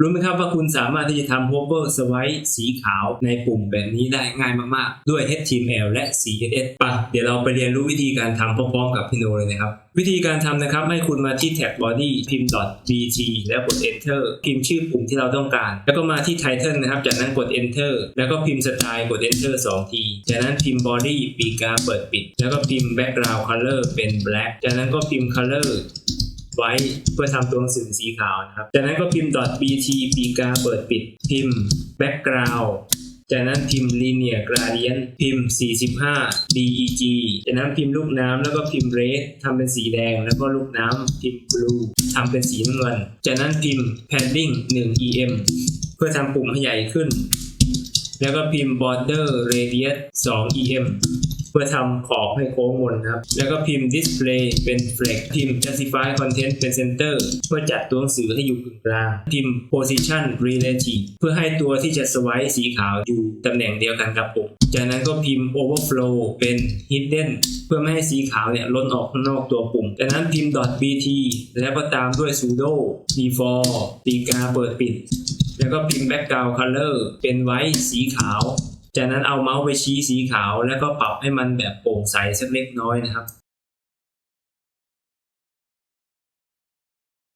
รู้ไหมครับว่าคุณสามารถที่จะทำ hover swipe สีขาวในปุ่มแบบนี้ได้ง่ายมากๆ ด้วย HTML และ CSS ปะเดี๋ยวเราไปเรียนรู้วิธีการทำพร้อมๆกับพี่โนเลยนะครับ วิธีการทำนะครับ ให้คุณมาที่แท็ก body พิมพ์ .bt แล้วกด enter พิมพ์ชื่อปุ่มที่เราต้องการ แล้วก็มาที่ title นะครับ จากนั้นกด enter แล้วก็พิมพ์สไตล์กด enter 2 ที จากนั้นพิมพ์ body ปีกาเปิดปิด แล้วก็พิมพ์ background color เป็น black จากนั้นก็พิมพ์ color ไว้เพื่อทำตัวหนังสือสีขาวนะครับ จากนั้นก็พิมพ์ .bt ปีกาเปิดปิด พิมพ์ background จากนั้นพิมพ์ linear gradient พิมพ์ 45 deg จากนั้นพิมพ์ลูกน้ำแล้วก็พิมพ์ red ทำเป็นสีแดง แล้วก็ลูกน้ำพิมพ์ blue ทำเป็นสีน้ำเงิน จากนั้นพิมพ์ padding 1 em เพื่อทำปุ่มให้ใหญ่ขึ้น แล้วก็พิมพ์ border radius 2 em เพื่อทำขอบให้โค้งมนครับ แล้วก็พิมพ์ display เป็น flex พิมพ์ justify content เป็น center เพื่อจัดตัวหนังสือให้อยู่กึ่งกลาง พิมพ์ position relative เพื่อให้ตัวที่จะ swipe สีขาวอยู่ตำแหน่งเดียวกันกับปุ่มจากนั้นก็พิมพ์ overflow เป็น hidden เพื่อไม่ให้สีขาวเนี่ยล้นออกข้างนอกตัวปุ่ม จากนั้นพิมพ์ .bt แล้วก็ตามด้วย sudo before ปีกาเปิดปิด แล้วก็พิมพ์ background color เป็นไว้สีขาว จากนั้นเอาเมาส์ไปชี้สีขาว แล้วก็ปรับให้มันแบบโปร่งใสสักเล็กน้อยนะครับ